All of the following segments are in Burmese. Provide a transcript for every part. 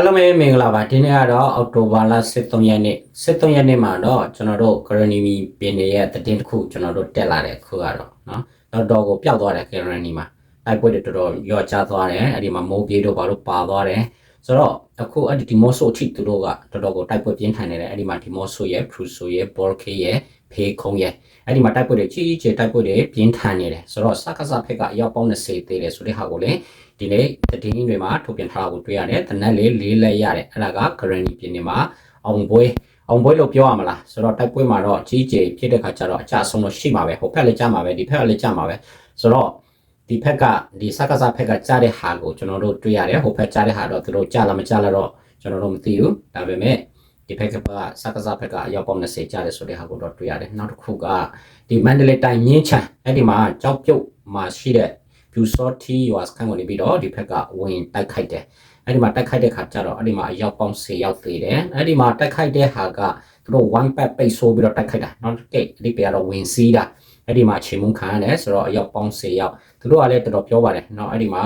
အားလုံးပဲမင်္ဂလာပါဒီနေ့ကတော့အောက်တိုဘာလ23ရက်နေ့23ရက်နေ့မှာတော့ကျွန်တော်တို့ Granny ပြည်နယ်ရဲ့တည်င်းတစ်ခုကျွန်တော်တို့တက်လာတဲ့ခုကတော့နော်တော့တော့ကိုပျောက်သွားတယ် Granny မှာတိုက်ပွဲတွေတော်တော်ရော့ချသွားတယ်အဲ့ဒီမှာမိုးပြေးတို့ဘာလို့ပါသွားတယ်ဆိုတော့အခုအဲ့ဒီဒီမော့ဆိုအထိသူတို့ကတော်တော်ကိုတိုက်ပွဲပြင်းထန်နေတယ်အဲ့ဒီမှာဒီမော့ဆိုရဲ့ Pruso ရဲ့ Borke ရဲ့ဖေးခုံရဲ့အဲ့ဒီမှာတိုက်ပွဲတွေကြီးကြီးတိုက်ပွဲတွေပြင်းထန်နေတယ်ဆိုတော့စကားစဖက်ကအရောက်ပေါင်း20သေးတယ်ဆိုတဲ့ဟာကိုလည်း ဒီနေ့တည်င်းတွေမှာထုတ်ပြန်ထားတာကိုတွေ့ရတယ်တနက်လေးလေးလက်ရတယ်အဲ့ဒါက Granny ပြည်နယ်မှာအောင်ပွဲအောင်ပွဲလို့ပြောရမလားဆိုတော့တိုက်ပွဲမှာတော့ကြီးကြီးဖြစ်တဲ့ခါကျတော့အကြဆုံးလို့ရှိမှာပဲဟိုဖက်လည်းကြမှာပဲဒီဖက်ကလည်းကြမှာပဲဆိုတော့ဒီဖက်ကဒီစကားစဖက်ကကြားတဲ့ဟာကိုကျွန်တော်တို့တွေ့ရတယ်ဟိုဖက်ကြားတဲ့ဟာတော့သူတို့ကြားလားမကြားလားတော့ကျွန်တော်တို့မသိဘူးဒါပေမဲ့ဒီဖက်ကစကားစဖက်ကအရောက်ပေါင်း20ကြားတယ်ဆိုတဲ့ဟာကိုတော့တွေ့ရတယ်နောက်တစ်ခုကဒီမန္တလေးတိုင်းမြင်းချံအဲ့ဒီမှာကြောက်ပြုတ်မှာရှိတဲ့ ပြူစောတီရွာစခန်းကနေပြီးတော့ဒီဘက်ကဝင်တိုက်ခိုက်တယ်အဲ့ဒီမှာတိုက်ခိုက်တဲ့ခါကျတော့အဲ့ဒီမှာအယောက်ပေါင်း10ယောက်သေးတယ်အဲ့ဒီမှာတိုက်ခိုက်တဲ့ဟာကသူတို့ one pack ပိတ်ဆိုးပြီးတော့တိုက်ခိုက်တာနောက်တစ်ကိအဓိပ္ပာယ်ကတော့ဝင်စီးတာအဲ့ဒီမှာအချိန်မခံရတယ်ဆိုတော့အယောက်ပေါင်း10ယောက်သူတို့ကလည်းတော်တော်ပြောပါတယ်နော်အဲ့ဒီမှာ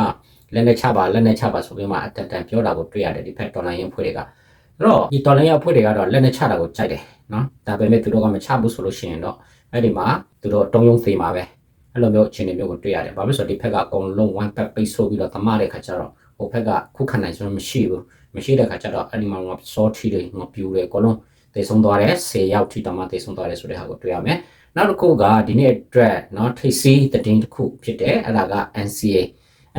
လက်နဲ့ချပါလက်နဲ့ချပါဆိုပြီးမှအတန်တန်ပြောတာကိုတွေ့ရတယ်ဒီဘက်ဒေါ်လာရင်းဖွဲ့တွေကအဲ့တော့ဒီဒေါ်လာရင်းဖွဲ့တွေကတော့လက်နဲ့ချတာကိုကြိုက်တယ်နော်ဒါပေမဲ့သူတို့ကမချဘူးဆိုလို့ရှိရင်တော့အဲ့ဒီမှာသူတို့တုံးယုံသေးမှာပဲ အဲ့လိုမျိုးအခြေအနေမျိုးကိုတွေ့ရတယ်။ဘာဖြစ်လို့ဆိုတော့ဒီဖက်ကအကုန်လုံး one pack ပိတ်ဆို့ပြီးတော့သမားတဲ့ခါကျတော့ဟိုဖက်ကခုခံနိုင်စွမ်းမရှိဘူး။မရှိတဲ့ခါကျတော့အဲ့ဒီမှာငါ sorty တွေငါပြူတယ်အကုန်လုံးတေဆုံးသွားတယ်10ရောက်ထိတောင်မှတေဆုံးသွားတယ်ဆိုတဲ့ဟာကိုတွေ့ရမယ်။နောက်တစ်ခုကဒီနေ့အတွက်เนาะထိပ်စီးတည်င်းတစ်ခုဖြစ်တယ်။အဲ့ဒါက NCA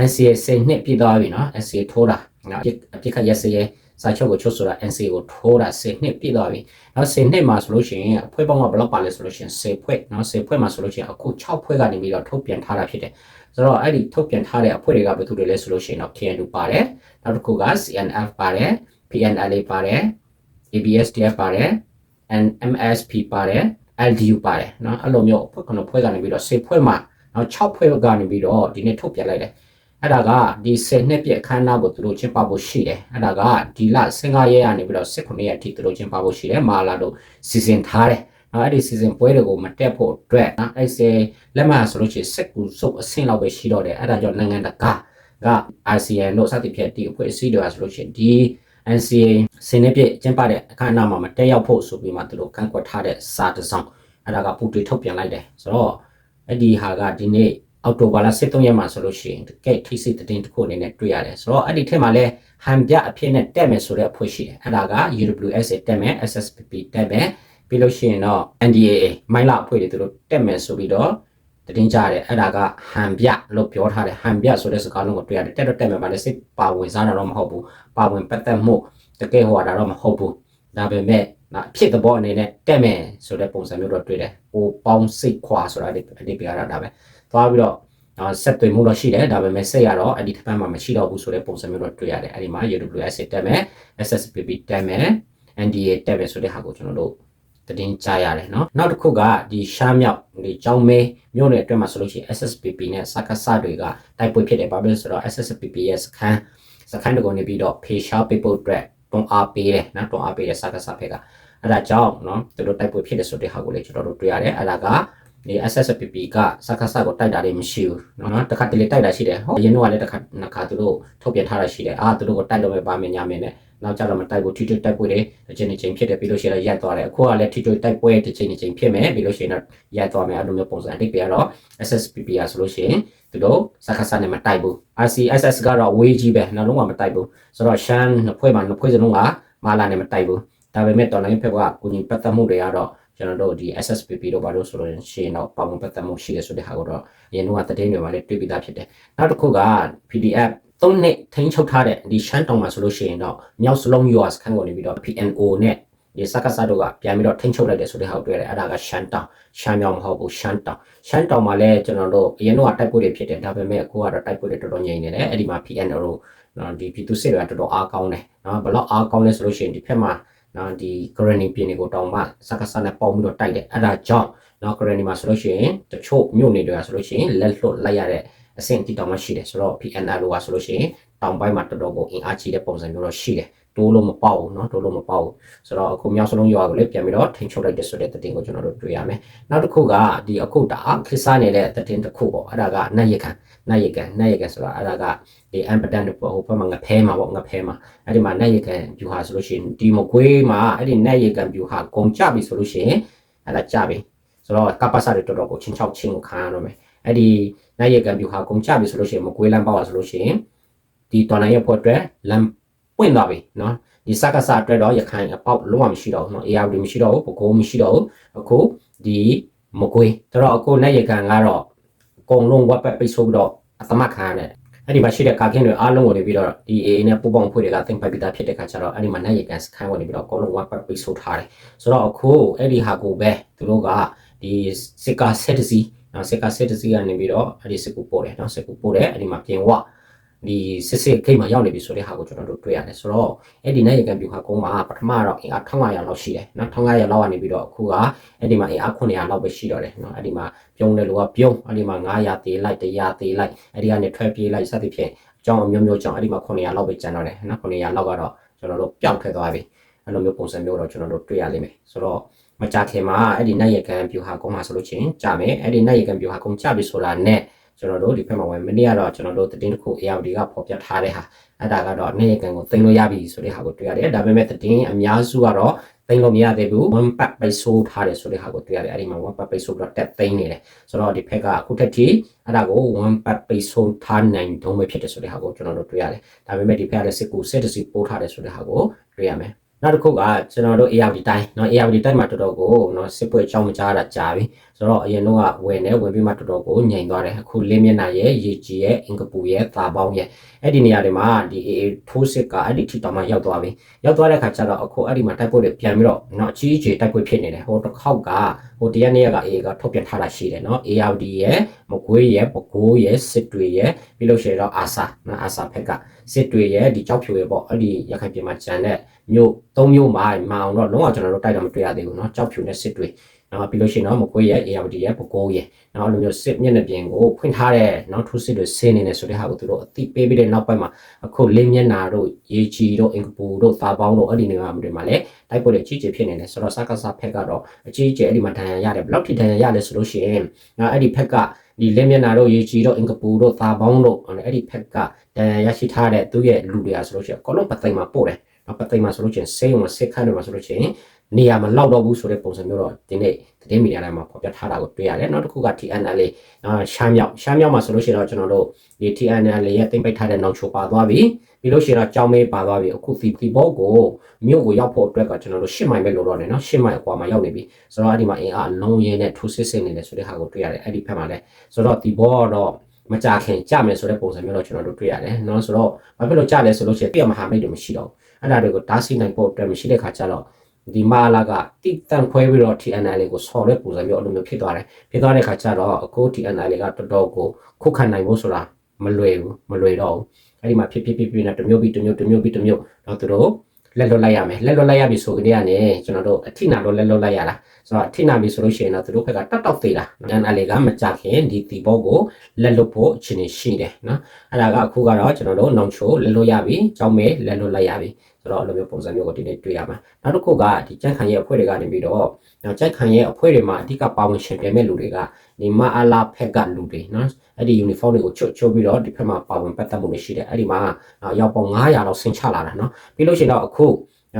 NCA 10နှစ်ပြည့်သွားပြီเนาะ NCA ထိုးတာเนาะအပြစ်ခတ်ရက်စရဲ စာချုပ်ကိုချုပ်ဆိုတာ NCA ကိုထိုးတာ10နှစ်ပြည့်သွားပြီ။နော်10နှစ်မှာဆိုလို့ရှိရင်အဖွဲ့ပေါင်းကဘယ်လောက်ပါလဲဆိုလို့ရှိရင်10ဖွဲ့နော်10ဖွဲ့မှာဆိုလို့ရှိရင်အခု6ဖွဲ့ကနေပြီးတော့ထုတ်ပြန်ထားတာဖြစ်တယ်။ဆိုတော့အဲ့ဒီထုတ်ပြန်ထားတဲ့အဖွဲ့တွေကဘယ်သူတွေလဲဆိုလို့ရှိရင်တော့ KNU ပါတယ်။နောက်တစ်ခုက CNF ပါတယ်။ PNLA ပါတယ်။ ABSDF ပါတယ်။ NMSP ပါတယ်။ LDU ပါတယ်နော်အဲ့လိုမျိုးအဖွဲ့ခုနှစ်ဖွဲ့ကနေပြီးတော့10ဖွဲ့မှာနောက်6ဖွဲ့ကနေပြီးတော့ဒီနေ့ထုတ်ပြန်လိုက်တယ်။ အဲ့ဒါကဒီ10နှစ်ပြည့်အခမ်းအနားကိုသူတို့ကျင်းပဖို့ရှိတယ်အဲ့ဒါကဒီလ15ရက်ကနေပြီးတော့18ရက်အထိသူတို့ကျင်းပဖို့ရှိတယ်မာလာတို့စီစဉ်ထားတယ်နော်အဲ့ဒီ season ပွဲတွေကိုမတက်ဖို့အတွက်နော်အဲ့ဒီလက်မှတ်ဆိုလို့ရှိရင်စက်ကူစုပ်အဆင့်လောက်ပဲရှိတော့တယ်အဲ့ဒါကြောင့်နိုင်ငံတကာက ASEAN တို့စသဖြင့်ဒီအဖွဲ့အစည်းတွေဆိုလို့ရှိရင်ဒီ NCA စင်နေပြည့်ကျင်းပတဲ့အခမ်းအနားမှာမတက်ရောက်ဖို့ဆိုပြီးမှသူတို့ကန့်ကွက်ထားတဲ့စာတစ်စောင်အဲ့ဒါကပူတွေထုတ်ပြန်လိုက်တယ်ဆိုတော့အဲ့ဒီဟာကဒီနေ့ အောက်တိုဘာလ23ရက်မှာဆိုလို့ရှိရင်ကဲထိစစ်တဲ့တင်တစ်ခုအနေနဲ့တွေ့ရတယ်ဆိုတော့အဲ့ဒီထက်မှာလဲဟန်ပြအဖြစ်နဲ့တက်မယ်ဆိုတဲ့အဖွဲ့ရှိတယ်အဲ့ဒါက UWSA တက်မယ် SSPP တက်မယ်ပြီးလို့ရှိရင်တော့ NDAA မိုင်းလာအဖွဲ့တွေသူတို့တက်မယ်ဆိုပြီးတော့တည်င်းကြတယ်အဲ့ဒါကဟန်ပြလို့ပြောထားတယ်ဟန်ပြဆိုတဲ့စကားလုံးကိုတွေ့ရတယ်တက်တော့တက်မယ်ပါလေစိတ်ပါဝင်စားတာတော့မဟုတ်ဘူးပါဝင်ပတ်သက်မှုတကယ်ဟောတာတော့မဟုတ်ဘူးဒါပေမဲ့နော်ဖြစ်တဲ့ဘောအနေနဲ့တက်မယ်ဆိုတဲ့ပုံစံမျိုးတော့တွေ့တယ်ဟိုပေါင်းစိတ်ခွာဆိုတာဒီဒီပြရတာဒါပဲ သွားပြီးတော့နော်ဆက်သွယ်မှုတော့ရှိတယ်ဒါပေမဲ့စိတ်ရတော့အဲ့ဒီတစ်ဖက်မှာမရှိတော့ဘူးဆိုတဲ့ပုံစံမျိုးတော့တွေ့ရတယ်အဲ့ဒီမှာ UWS တက်မယ် SSPP တက်မယ် NDA တက်မယ်ဆိုတဲ့ဟာကိုကျွန်တော်တို့တင်ကြားရတယ်เนาะနောက်တစ်ခုကဒီရှားမြောက်ဒီကြောင်းမဲမြို့နယ်အတွင်းမှာဆိုလို့ရှိရင် SSPP နဲ့စကားစတွေကတိုက်ပွဲဖြစ်တယ်ဘာဖြစ်လို့ဆိုတော့ SSPP ရဲ့စခန်းစခန်းတကနေပြီးတော့ဖေရှားပေးဖို့အတွက်တွန်းအားပေးတယ်နော်တွန်းအားပေးတဲ့စကားစဖက်ကအဲ့ဒါကြောင့်เนาะသူတို့တိုက်ပွဲဖြစ်တယ်ဆိုတဲ့ဟာကိုလည်းကျွန်တော်တို့တွေ့ရတယ်အဲ့ဒါက ဒီ SSPP ကစကားစကိုတိုက်တာလည်းမရှိဘူးနော်တခါတလေတိုက်တာရှိတယ်ဟုတ်ရင်းတို့ကလည်းတခါနှစ်ခါသူတို့ထုတ်ပြထားတာရှိတယ်အာသူတို့ကိုတိုက်လို့ပဲပါမယ်ညာမယ်နဲ့နောက်ကြတော့မတိုက်ဘူးထိထိတိုက်ပွဲတွေတစ်ချိန်တစ်ချိန်ဖြစ်တယ်ပြီးလို့ရှိရင်ရက်သွားတယ်အခုကလည်းထိထိတိုက်ပွဲတစ်ချိန်တစ်ချိန်ဖြစ်မယ်ပြီးလို့ရှိရင်တော့ရက်သွားမယ်အဲ့လိုမျိုးပုံစံအတိတ်ပဲကတော့ SSPP อ่ะဆိုလို့ရှိရင်သူတို့စကားစနဲ့မတိုက်ဘူး RCSS ကတော့ဝေးကြီးပဲနောက်လုံးကမတိုက်ဘူးဆိုတော့ရှမ်းနှစ်ဖွဲ့မှာနှစ်ဖွဲ့စလုံးကမာလာနဲ့မတိုက်ဘူးဒါပေမဲ့တော်လိုင်းဖက်ကကိုကြီးပတ်သက်မှုတွေကတော့ ကျွန်တော်တို့ဒီ SSPP တို့ဘာလို့ဆိုလို့ရှိရင်တော့ပါဝင်ပတ်သက်မှုရှိရဆိုတဲ့ဟာကိုတော့အရင်ကတည်င်းတွေမှာလည်းတွေ့ပြီးသားဖြစ်တယ်နောက်တစ်ခုက PDF သုံးနှစ်ထိန်းချုပ်ထားတဲ့ဒီရှမ်းတောင်မှာဆိုလို့ရှိရင်တော့မြောက်စလုံး US ခန်းကိုနေပြီးတော့ PNO နဲ့ဒီစကားစားတို့ကပြန်ပြီးတော့ထိန်းချုပ်လိုက်တယ်ဆိုတဲ့ဟာကိုတွေ့ရတယ်အဲ့ဒါကရှမ်းတောင်ရှမ်းမြောင်မဟုတ်ဘူးရှမ်းတောင်ရှမ်းတောင်မှာလည်းကျွန်တော်တို့အရင်တော့တိုက်ပွဲတွေဖြစ်တယ်ဒါပေမဲ့အခုကတော့တိုက်ပွဲတွေတော်တော်ငြိမ်နေတယ်အဲ့ဒီမှာ PNO တို့နော်ဒီပြည်သူစစ်တွေကတော်တော်အားကောင်းတယ်နော်ဘလောက်အားကောင်းလဲဆိုလို့ရှိရင်ဒီဖက်မှာ နော်ဒီ granny ပြည်နယ်ကိုတောင်မှစကားစားနဲ့ပေါင်းပြီးတော့တိုက်တယ်အဲ့ဒါကြောင့်နော် granny မှာဆိုလို့ရှိရင်တချို့မြို့နယ်တွေကဆိုလို့ရှိရင်လက်လွတ်လိုက်ရတဲ့အဆင့်တိတောင်မှရှိတယ်ဆိုတော့ PNL ကဆိုလို့ရှိရင်တောင်ပိုင်းမှာတော်တော်ကိုအင်အားကြီးတဲ့ပုံစံမျိုးတော့ရှိတယ် တိုးလို့မပေါက်ဘူးเนาะတိုးလို့မပေါက်ဘူးဆိုတော့အခုမြောက်စလုံးရွာကိုလည်းပြန်ပြီးတော့ထိန်ချုပ်လိုက်တဲ့ဆိုတဲ့တင်ကိုကျွန်တော်တို့တွေ့ရမယ်နောက်တစ်ခုကဒီအခုတအားခစ်စားနေတဲ့တင်တစ်ခုပေါ့အဲ့ဒါကနတ်ရခံနတ်ရခံနတ်ရခံဆိုတာအဲ့ဒါကဒီအမ်ပဒန်ပေါ့ဟိုဘက်မှာငဖဲမှာပေါ့ငဖဲမှာအဲ့ဒီမှာနတ်ရခံပြူဟာဆိုလို့ရှိရင်ဒီမကွေးမှာအဲ့ဒီနတ်ရခံပြူဟာဂုံကြပြီဆိုလို့ရှိရင်အဲ့ဒါကြပြီဆိုတော့ကပ္ပစာတွေတော်တော်ကိုချင်းချောက်ချင်းကိုခံရတော့မယ်အဲ့ဒီနတ်ရခံပြူဟာဂုံကြပြီဆိုလို့ရှိရင်မကွေးလမ်းပေါက်ရဆိုလို့ရှိရင်ဒီတော်လိုင်းရဲ့ဖို့အတွက်လမ်း ပွင့်သွားပြီနော်ဒီစကားစားအတွက်တော့ရခိုင်အပေါက်လုံးဝမရှိတော့ဘူးနော် AR တွေမရှိတော့ဘူးပကိုးမရှိတော့ဘူးအခုဒီမကွေးဒါတော့အခုနဲ့ရခိုင်ကတော့အကုန်လုံးဝက်ပက်ပိတ်ဆိုးပြီးတော့အသမတ်ခံရတယ်အဲ့ဒီမှာရှိတဲ့ကာကင်းတွေအားလုံးကိုနေပြီးတော့ဒီ AA နဲ့ပူပေါင်းဖွဲ့တွေကသင်ပိုက်ပြီးသားဖြစ်တဲ့ခါကျတော့အဲ့ဒီမှာနိုင်ရကန်စခန်းဝင်နေပြီးတော့အကုန်လုံးဝက်ပက်ပိတ်ဆိုးထားတယ်ဆိုတော့အခုအဲ့ဒီဟာကိုပဲသူတို့ကဒီစစ်ကားဆက်တစီနော်စစ်ကားဆက်တစီကနေပြီးတော့အဲ့ဒီစစ်ကူပို့တယ်နော်စစ်ကူပို့တယ်အဲ့ဒီမှာပြင်ဝ ဒီစစ်စစ်ဂိတ်မှာရောက်နေပြီဆိုတဲ့ဟာကိုကျွန်တော်တို့တွေ့ရတယ်ဆိုတော့အဲ့ဒီနိုင်ရကန်ပြူဟာကုန်းမှာပထမတော့အင်အား1500လောက်ရှိတယ်နော်1500လောက်ကနေပြီးတော့အခုကအဲ့ဒီမှာအင်အား900လောက်ပဲရှိတော့တယ်နော်အဲ့ဒီမှာပြုံးတယ်လို့ကပြုံးအဲ့ဒီမှာ900တေးလိုက်100တေးလိုက်အဲ့ဒီကနေထွက်ပြေးလိုက်စသဖြင့်အကြောင်းအမျိုးမျိုးကြောင့်အဲ့ဒီမှာ900လောက်ပဲကျန်တော့တယ်နော်900လောက်ကတော့ကျွန်တော်တို့ပျောက်ထွက်သွားပြီအဲ့လိုမျိုးပုံစံမျိုးတော့ကျွန်တော်တို့တွေ့ရလိမ့်မယ်ဆိုတော့မကြခင်မှာအဲ့ဒီနိုင်ရကန်ပြူဟာကုန်းမှာဆိုလို့ချင်းကြမယ်အဲ့ဒီနိုင်ရကန်ပြူဟာကုန်းကြပြီဆိုတာနဲ့ ကျွန်တော်တို့ဒီဘက်မှာဝင်မနေ့ကတော့ကျွန်တော်တို့သတင်းတစ်ခု ARD ကဖော်ပြထားတဲ့ဟာအဲ့ဒါကတော့နိုင်ရကန်ကိုသိမ်းလို့ရပြီဆိုတဲ့ဟာကိုတွေ့ရတယ်ဒါပေမဲ့သတင်းအများစုကတော့သိမ်းလို့မရသေးဘူး one pack ပိတ်ဆိုးထားတယ်ဆိုတဲ့ဟာကိုတွေ့ရတယ်အဲ့ဒီမှာ one pack ပိတ်ဆိုးပြီးတော့တက်သိမ်းနေတယ်ဆိုတော့ဒီဘက်ကအခုထက်ထိအဲ့ဒါကို one pack ပိတ်ဆိုးထားနိုင်တုံးပဲဖြစ်တယ်ဆိုတဲ့ဟာကိုကျွန်တော်တို့တွေ့ရတယ်ဒါပေမဲ့ဒီဘက်ကလည်းစစ်ကူစစ်တစီပို့ထားတယ်ဆိုတဲ့ဟာကိုတွေ့ရမယ်နောက်တစ်ခုကကျွန်တော်တို့ ARD တိုင်းเนาะ ARD တိုင်းမှာတော်တော်ကိုเนาะစစ်ပွဲအကြောင်းမကြားတာကြားပြီ ဆိုတော့အရင်တော့ကဝင်နေဝင်ပြီးမှတော်တော်ကိုငြိမ်သွားတယ်အခုလေးမျက်နှာရဲ့ရေကြီးရဲ့အင်ကပူရဲ့သာပေါင်းရဲ့အဲ့ဒီနေရာတွေမှာဒီ AA ထိုးစစ်ကအဲ့ဒီထိတောင်မှရောက်သွားပြီရောက်သွားတဲ့ခါကျတော့အခုအဲ့ဒီမှာတိုက်ပွဲတွေပြန်ပြီးတော့နော်အကြီးကြီးတိုက်ပွဲဖြစ်နေတယ်ဟိုတစ်ခေါက်ကဟိုတရက်နေ့က AA ကထုတ်ပြန်ထားတာရှိတယ်နော် ARD ရဲ့မကွေးရဲ့ပဲခူးရဲ့စစ်တွေရဲ့ပြီးလို့ရှိရင်တော့အာဆာနော်အာဆာဖက်ကစစ်တွေရဲ့ဒီကြောက်ဖြူရဲ့ပေါ့အဲ့ဒီရခိုင်ပြည်မှာကျန်တဲ့မြို့၃မြို့မှာမအောင်တော့လုံးဝကျွန်တော်တို့တိုက်တာမတွေ့ရသေးဘူးနော်ကြောက်ဖြူနဲ့စစ်တွေ နော်ပြီးလို့ရှိရင်တော့မကွေးရဲ့ ARD ရဲ့ပကိုးရဲ့နော်လိုမျိုးစစ်မျက်နှာပြင်ကိုဖွင့်ထားတဲ့နော်ထူးစစ်တွေဆင်းနေတယ်ဆိုတဲ့ဟာကိုသူတို့အသိပေးပြီးတဲ့နောက်ပိုင်းမှာအခုလေးမျက်နှာတို့ရေချီတို့အင်္ဂပူတို့သာပေါင်းတို့အဲ့ဒီနေရာတွေမှာလည်းတိုက်ပွဲတွေအကြီးကြီးဖြစ်နေတယ်ဆိုတော့စကားစားဖက်ကတော့အကြီးကြီးအဲ့ဒီမှာဒဏ်ရာရတယ်ဘယ်လောက်ထိဒဏ်ရာရလဲဆိုလို့ရှိရင်နော်အဲ့ဒီဖက်ကဒီလက်မျက်နှာတို့ရေချီတို့အင်္ဂပူတို့သာပေါင်းတို့အဲ့ဒီဖက်ကဒဏ်ရာရရှိထားတဲ့သူရဲ့လူတွေအားဆိုလို့ရှိရင်အကုန်လုံးပသိမ်မှာပို့တယ်ပသိမ်မှာဆိုလို့ရှိရင်ဆေးုံမှာစစ်ခန်းတွေမှာဆိုလို့ရှိရင် နေရာမလောက်တော့ဘူးဆိုတဲ့ပုံစံမျိုးတော့ဒီနေ့သတင်းမီဒီယာတိုင်းမှာပေါ်ပြထားတာကိုတွေ့ရတယ်နောက်တစ်ခုက TNL အာရှမ်းမြောက်ရှမ်းမြောက်မှာဆိုလို့ရှိရင်တော့ကျွန်တော်တို့ဒီ TNL ရဲ့တင်ပိတ်ထားတဲ့နောက်ချိုပါသွားပြီပြီးလို့ရှိရင်တော့ကြောင်းမေးပါသွားပြီအခုဒီဒီဘောကိုမြို့ကိုရောက်ဖို့အတွက်ကကျွန်တော်တို့၈မိုင်ပဲလိုတော့တယ်နော်၈မိုင်အကွာမှာရောက်နေပြီဆိုတော့အဲ့ဒီမှာအင်အားလုံးရင်းနဲ့ထိုးစစ်စစ်နေတယ်ဆိုတဲ့ဟာကိုတွေ့ရတယ်အဲ့ဒီဖက်မှာလည်းဆိုတော့ဒီဘောတော့မကြခင်ကြမယ်ဆိုတဲ့ပုံစံမျိုးတော့ကျွန်တော်တို့တွေ့ရတယ်နော်ဆိုတော့ဘာဖြစ်လို့ကြလဲဆိုလို့ရှိရင်ပြည့်မဟာမိတ်တွေမရှိတော့ဘူးအဲ့ဒါတွေကိုတားဆီးနိုင်ဖို့အတွက်မရှိတဲ့ခါကျတော့ ဒီမာလာကတိတန်ခွဲပြီးတော့ TNL ကိုဆော်တဲ့ပုံစံမျိုးအဲ့လိုမျိုးဖြစ်သွားတယ်ဖြစ်သွားတဲ့ခါကျတော့အခု TNL ကတော်တော်ကိုခုခံနိုင်ဖို့ဆိုတာမလွယ်ဘူးမလွယ်တော့ဘူးအဲ့ဒီမှာဖြစ်ဖြစ်ဖြစ်ဖြစ်နဲ့တစ်မျိုးပြီးတစ်မျိုးတစ်မျိုးပြီးတစ်မျိုးတော့သူတို့လက်လွတ်လိုက်ရမယ်လက်လွတ်လိုက်ရပြီဆိုကြတဲ့ကနေကျွန်တော်တို့အထိနာတော့လက်လွတ်လိုက်ရတာဆိုတော့အထိနာပြီဆိုလို့ရှိရင်တော့သူတို့ဘက်ကတတ်တောက်သေးတာ NLA ကမကြခင်ဒီတီဘောကိုလက်လွတ်ဖို့အခြေအနေရှိတယ်နော်အဲ့ဒါကအခုကတော့ကျွန်တော်တို့နောင်ချိုလက်လွတ်ရပြီကြောင်းမဲလက်လွတ်လိုက်ရပြီ ဆိုတော့အဲ့လိုမျိုးပုံစံမျိုးကိုဒီနေ့တွေ့ရမှာနောက်တစ်ခုကဒီကြက်ခံရဲ့အဖွဲ့တွေကနေပြီးတော့ကြက်ခံရဲ့အဖွဲ့တွေမှာအဓိကပါဝင်ရှင်ပြမဲ့လူတွေကဒီမအလာဖက်ကလူတွေနော်အဲ့ဒီ uniform တွေကိုချွတ်ချွတ်ပြီးတော့ဒီဖက်မှာပါဝင်ပတ်သက်မှုတွေရှိတယ်အဲ့ဒီမှာရောက်ပေါင်း900လောက်ဆင်ချလာတာနော်ပြီးလို့ရှိရင်တော့အခု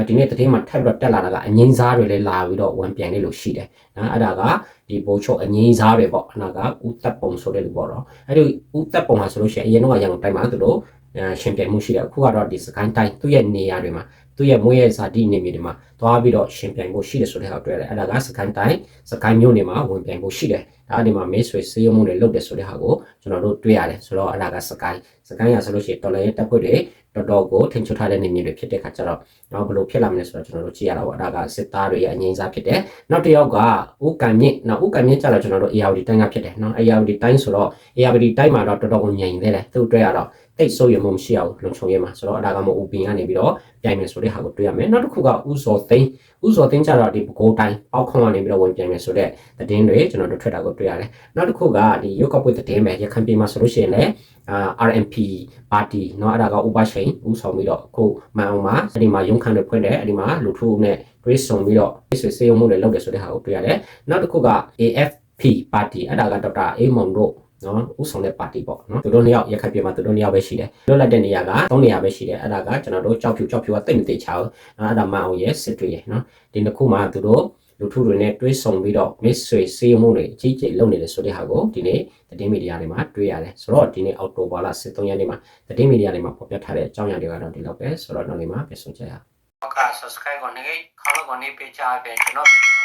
ဒီနေ့တတိမှာထပ်ပြီးတော့တက်လာတာကအငိမ့်စားတွေလည်းလာပြီးတော့ဝန်ပြန်နေလို့ရှိတယ်နော်အဲ့ဒါကဒီဘိုးချုပ်အငိမ့်စားတွေပေါ့အနာကဥသက်ပုံဆိုတဲ့လူပေါ့နော်အဲ့ဒီဥသက်ပုံဟာဆိုလို့ရှိရင်အရင်တော့ရန်ကုန်တိုင်းမှာသူတို့ ရှင်ပြိုင်မှုရှိတယ်အခုကတော့ဒီစကိုင်းတိုင်းသူ့ရဲ့နေရာတွေမှာသူ့ရဲ့မွေးရဲ့ဇာတိနေမြေတွေမှာသွားပြီးတော့ရှင်ပြိုင်မှုရှိတယ်ဆိုတဲ့ဟာတွေ့ရတယ်အဲ့ဒါကစကိုင်းတိုင်းစကိုင်းမြို့နယ်မှာဝင်ပြိုင်မှုရှိတယ်ဒါဒီမှာမေးဆွေစေးရုံမှုတွေလုပ်တယ်ဆိုတဲ့ဟာကိုကျွန်တော်တို့တွေ့ရတယ်ဆိုတော့အဲ့ဒါကစကိုင်းစကိုင်းရဆိုလို့ရှိရင်တော်လည်းတပ်ဖွဲ့တွေတော်တော်ကိုထင်ချွတ်ထားတဲ့နေမြေတွေဖြစ်တဲ့ခါကျတော့တော့ဘယ်လိုဖြစ်လာမလဲဆိုတော့ကျွန်တော်တို့ကြည့်ရတာပေါ့ဒါကစစ်သားတွေရဲ့အငြိမ်းစားဖြစ်တယ်နောက်တစ်ယောက်ကဥကံမြင့်နောက်ဥကံမြင့်ကျတော့ကျွန်တော်တို့ ARD တိုင်းကဖြစ်တယ်နော် ARD တိုင်းဆိုတော့ ARD တိုင်းမှာတော့တော်တော်ကိုငြိမ်သေးတယ်သူ့အတွက်ကတော့ တိတ်ဆိုးရမှုမရှိအောင်လုံခြုံရေးမှာဆိုတော့အဒါကမှ open ကနေပြီးတော့ပြိုင်မယ်ဆိုတဲ့ဟာကိုတွေ့ရမယ်နောက်တစ်ခုကဥစောသိန်းဥစောသိန်းကြတော့ဒီပကိုးတိုင်းပေါက်ခေါင်းကနေပြီးတော့ဝင်ပြိုင်မယ်ဆိုတဲ့သတင်းတွေကျွန်တော်တို့ထွက်တာကိုတွေ့ရတယ်နောက်တစ်ခုကဒီရုပ်ကပွေသတင်းပဲရခိုင်ပြည်မှာဆိုလို့ရှိရင်လည်းအာ RMP ပါတီเนาะအဲ့ဒါက over chain ဥဆောင်ပြီးတော့အခုမှန်အောင်မှာအဲ့ဒီမှာရုံးခန့်တွေဖွင့်တယ်အဲ့ဒီမှာလူထုနဲ့တွေးဆုံပြီးတော့ဆွေးစေးမှုတွေလုပ်တယ်ဆိုတဲ့ဟာကိုတွေ့ရတယ်နောက်တစ်ခုက AFP ပါတီအဲ့ဒါကဒေါက်တာအေးမောင်တို့ နော်ဥဆောင်တဲ့ပါတီပေါ့နော်သူတို့နှစ်ယောက်ရခိုင်ပြည်မှာသူတို့နှစ်ယောက်ပဲရှိတယ်လွတ်လပ်တဲ့နေရာက၃နေရာပဲရှိတယ်အဲ့ဒါကကျွန်တော်တို့ကြောက်ဖြူကြောက်ဖြူကတိတ်မသိချအောင်အဲ့ဒါမှအောင်ရဲ့စစ်တွေရဲ့နော်ဒီနှစ်ခုမှာသူတို့လူထုတွေနဲ့တွဲဆုံပြီးတော့မစ်ဆွေစေးမှုတွေအကြီးကြီးလုပ်နေတယ်ဆိုတဲ့ဟာကိုဒီနေ့သတင်းမီဒီယာတွေမှာတွေ့ရတယ်ဆိုတော့ဒီနေ့အောက်တိုဘာလ23ရက်နေ့မှာသတင်းမီဒီယာတွေမှာဖော်ပြထားတဲ့အကြောင်းအရာတွေကတော့ဒီလောက်ပဲဆိုတော့နောက်နေ့မှာပြန်ဆုံကြရအောင်ဟုတ်ကဲ့ subscribe ကိုနေခေါင်းလုံးကိုနေပေးချပေးကျွန်တော်ဗီဒီယို